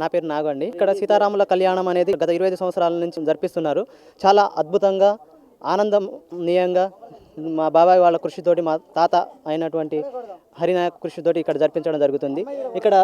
నా పేరు నాగు అండి ఇక్కడ సీతారాముల కళ్యాణం అనేది గత ఇరవై సంవత్సరాల నుంచి జరిపిస్తున్నారు. చాలా అద్భుతంగా ఆనందనీయంగా మా బాబాయ్ వాళ్ళ కృషితోటి మా తాత అయినటువంటి హరినాయక్ కృషితోటి ఇక్కడ జరిపించడం జరుగుతుంది. ఇక్కడ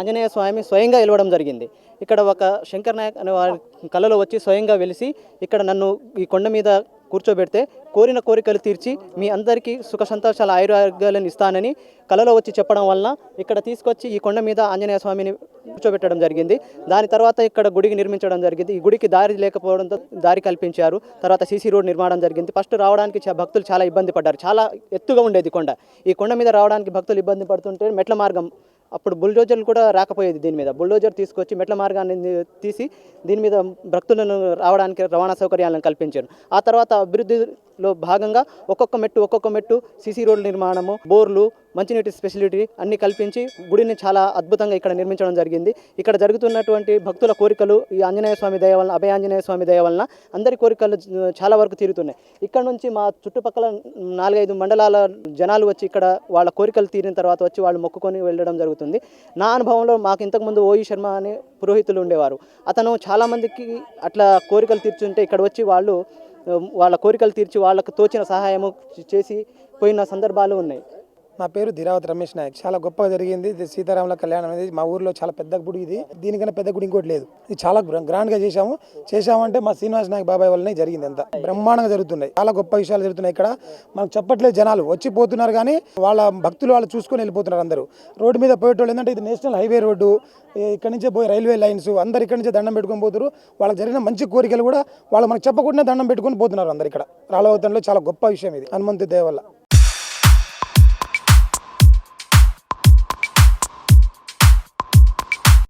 ఆంజనేయ స్వామి స్వయంగా వెలవడం జరిగింది. ఇక్కడ ఒక శంకర్ నాయక్ అనే వారి కళలో వచ్చి స్వయంగా వెలిసి ఇక్కడ నన్ను ఈ కొండ మీద కూర్చోబెడితే కోరిన కోరికలు తీర్చి మీ అందరికీ సుఖ సంతోషాల ఆయుర్వేగాలను ఇస్తానని కలలో వచ్చి చెప్పడం వలన ఇక్కడ తీసుకొచ్చి ఈ కొండ మీద ఆంజనేయ స్వామిని కూర్చోబెట్టడం జరిగింది. దాని తర్వాత ఇక్కడ గుడికి నిర్మించడం జరిగింది. ఈ గుడికి దారి లేకపోవడంతో దారి కల్పించారు. తర్వాత సీసీ రోడ్ నిర్మాణం జరిగింది. ఫస్ట్ రావడానికి భక్తులు చాలా ఇబ్బంది పడ్డారు. చాలా ఎత్తుగా ఉండేది కొండ. ఈ కొండ మీద రావడానికి భక్తులు ఇబ్బంది పడుతుంటే మెట్ల మార్గం అప్పుడు బుల్డోజర్లు కూడా రాకపోయేది దీని మీద. బుల్డోజర్ తీసుకొచ్చి మెట్ల మార్గాన్ని తీసి దీని మీద భక్తులను రావడానికి రవాణా సౌకర్యాలను కల్పించారు. ఆ తర్వాత అభివృద్ధిలో భాగంగా ఒక్కొక్క మెట్టు ఒక్కొక్క మెట్టు సీసీ రోడ్ల నిర్మాణము బోర్లు మంచినీటి స్పెసిలిటీ అన్ని కల్పించి గుడిని చాలా అద్భుతంగా ఇక్కడ నిర్మించడం జరిగింది. ఇక్కడ జరుగుతున్నటువంటి భక్తుల కోరికలు ఈ ఆంజనేయ స్వామి దయ వలన అభయ ఆంజనేయ స్వామి దయ వలన అందరి కోరికలు చాలా వరకు తీరుతున్నాయి. ఇక్కడ నుంచి మా చుట్టుపక్కల నాలుగైదు మండలాల జనాలు వచ్చి ఇక్కడ వాళ్ళ కోరికలు తీరిన తర్వాత వచ్చి వాళ్ళు మొక్కుకొని వెళ్ళడం జరుగుతుంది. నా అనుభవంలో మాకు ఇంతకుముందు ఓయి శర్మ అనే పురోహితులు ఉండేవారు. అతను చాలామందికి అట్లా కోరికలు తీర్చుంటే ఇక్కడ వచ్చి వాళ్ళు వాళ్ళ కోరికలు తీర్చి వాళ్ళకు తోచిన సహాయము చేసి పోయిన సందర్భాలు ఉన్నాయి. నా పేరు ధీరావతి రమేష్ నాయక్. చాలా గొప్పగా జరిగింది. ఇది సీతారాముల కళ్యాణం అనేది మా ఊర్లో చాలా పెద్ద గుడి ఇది. దీనికన్నా పెద్ద గుడి ఇంకోటి లేదు. ఇది చాలా గ్రాండ్గా చేశాము. చేశామంటే మా శ్రీనివాస్ నాయక్ బాబాయ్ వల్లనే జరిగింది అంత. బ్రహ్మాండంగా జరుగుతున్నాయి. చాలా గొప్ప విషయాలు జరుగుతున్నాయి ఇక్కడ. మనకు చెప్పట్లేదు జనాలు. వచ్చి పోతున్నారు కానీ వాళ్ళ భక్తులు వాళ్ళు చూసుకొని వెళ్ళిపోతున్నారు అందరూ. రోడ్డు మీద పోయేటోళ్ళు ఏంటంటే ఇది నేషనల్ హైవే రోడ్డు. ఇక్కడ నుంచే పోయి రైల్వే లైన్స్ అందరు ఇక్కడ నుంచే దండం పెట్టుకొని పోతారు. వాళ్ళకి జరిగిన మంచి కోరికలు కూడా వాళ్ళు మనకు చెప్పకుండా దండం పెట్టుకొని పోతున్నారు అందరు ఇక్కడ. రాళ్ళవతంలో చాలా గొప్ప విషయం ఇది. హనుమంతు దేవల్ల.